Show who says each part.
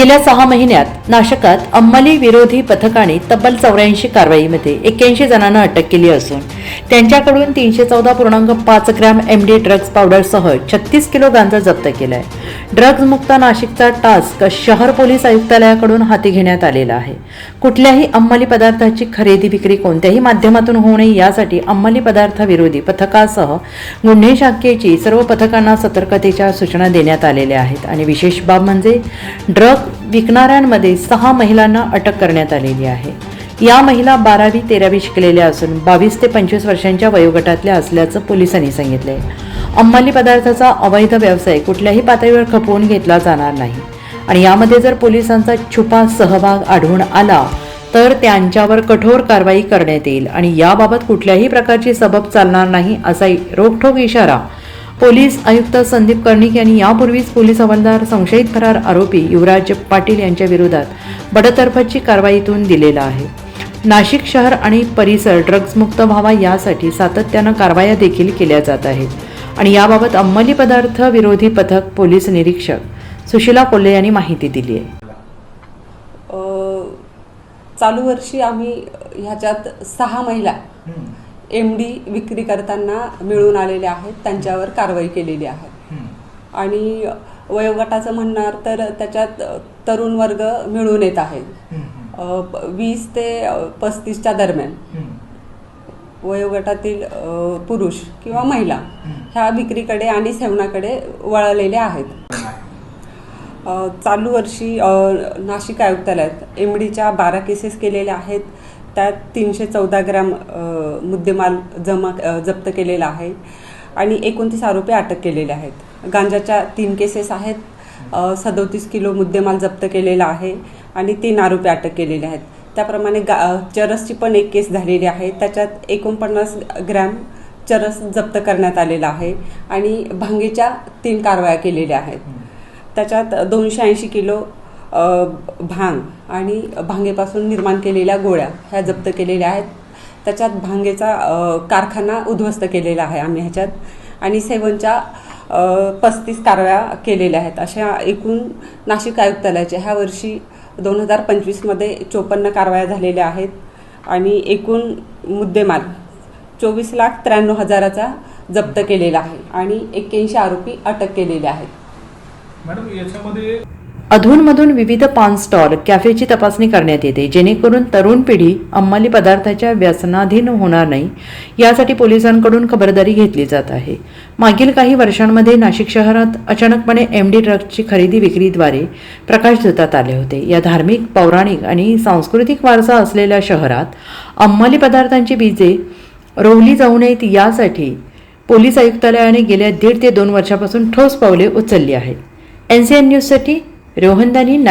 Speaker 1: गेल्या सहा महिन्यात नाशकात अंमली विरोधी पथकाने तब्बल चौऱ्याऐंशी कारवाईमध्ये एक्क्याऐंशी जणांना अटक केली असून त्यांच्याकडून तीनशे चौदा पूर्णांक पाच ग्रॅम एम डी ड्रग्ज पावडरसह छत्तीस किलो गांजा जप्त केलाय. ड्रग्जमुक्त नाशिकचा टास्क शहर पोलीस आयुक्तालयाकडून हाती घेण्यात आलेला आहे. कुठल्याही अंमली पदार्थाची खरेदी विक्री कोणत्याही माध्यमातून होऊ नये यासाठी अंमली पदार्थ विरोधी पथकासह गुन्हे शाखेची सर्व पथकांना सतर्कतेच्या सूचना देण्यात आलेल्या आहेत. आणि विशेष बाब म्हणजे ड्रग विकणाऱ्यांमध्ये सहा महिलांना अटक करण्यात आलेली आहे. या महिला बारावी तेरावी शिकलेल्या असून बावीस ते पंचवीस वर्षांच्या वयोगटातल्या असल्याचं पोलिसांनी सांगितलंय. अंमली पदार्थाचा अवैध व्यवसाय कुठल्याही पातळीवर खपवून घेतला जाणार नाही. आणि यामध्ये जर पोलिसांचा छुपा सहभाग आढळून आला तर त्यांच्यावर कठोर कारवाई करण्यात येईल आणि याबाबत कुठल्याही प्रकारची सबब चालणार नाही असा रोखठोक इशारा पोलीस आयुक्त संदीप कर्णिक यांनी यापूर्वीच पोलीस हवालदार संशयित फरार आरोपी युवराज पाटील यांच्या विरोधात बडतर्फाची कारवाईतून दिलेला आहे. नाशिक शहर आणि परिसर ड्रग्जमुक्त व्हावा यासाठी सातत्यानं कारवाया देखील केल्या जात आहेत. आणि याबाबत अंमली पदार्थ विरोधी पथक पोलीस निरीक्षक सुशिला कोल्हे यांनी माहिती दिली आहे.
Speaker 2: अ, चालू वर्षी आम्ही ह्याच्यात सहा महिला एम डी विक्री करताना मिळून आलेल्या आहेत त्यांच्यावर कारवाई केलेली आहे. आणि वयोगटाचं म्हणणार तर त्याच्यात तरुण वर्ग मिळून येत आहेत. वीस ते पस्तीसच्या दरम्यान. वयोगटातील पुरुष किंवा महिला ह्या विक्रीकडे आणि सेवनाकडे वळलेले आहेत. चालू वर्षी नाशिक आयुक्तालयात एम डीच्या बारा केसेस केलेल्या आहेत. त्यात तीनशे चौदा ग्रॅम मुद्देमाल जमा जप्त केलेला आहे आणि एकोणतीस आरोपी अटक केलेले आहेत. गांजाच्या तीन केसेस आहेत. सदोतीस किलो मुद्देमाल जप्त केलेला आहे आणि तीन आरोपी अटक केलेले आहेत. त्याप्रमाणे गा चरसची पण एक केस झालेली आहे. त्याच्यात एकोणपन्नास ग्रॅम चरस जप्त करण्यात आलेला आहे आणि भांगेच्या तीन कारवाया केलेल्या आहेत. त्याच्यात दोनशे ऐंशी किलो भांग आणि भांगेपासून निर्माण केलेल्या गोळ्या ह्या जप्त केलेल्या आहेत. त्याच्यात भांगेचा कारखाना उद्ध्वस्त केलेला आहे आम्ही ह्याच्यात आणि सेवनच्या पस्तीस कारवाया केलेल्या आहेत. अशा एकूण नाशिक आयुक्तालयाच्या ह्या वर्षी दोन हजार पंचवीसमध्ये चोपन्न कारवाया झालेल्या आहेत आणि एकूण मुद्देमाल चोवीस लाख त्र्याण्णव हजाराचा जप्त केलेला आहे आणि एक्क्याऐंशी आरोपी अटक केलेले आहेत.
Speaker 3: मॅडम याच्यामध्ये
Speaker 1: अधूनमधून विविध पान स्टॉल कॅफेची तपासणी करण्यात येते. जेणेकरून तरुण पिढी अंमली पदार्थाच्या व्यसनाधीन होणार नाही. यासाठी पोलिसांकडून खबरदारी घेतली जात आहे. मागील काही वर्षांमध्ये नाशिक शहरात अचानकपणे एम डी ड्रग्सची खरेदी विक्रीद्वारे प्रकाश धुतात आले होते. या धार्मिक पौराणिक आणि सांस्कृतिक वारसा असलेल्या शहरात अंमली पदार्थांची बीजे रोवली जाऊ नयेत यासाठी पोलीस आयुक्तालयाने गेल्या दीड ते दोन वर्षापासून ठोस पावले उचलली आहेत. एन सी एन न्यूजसाठी रोहनदानी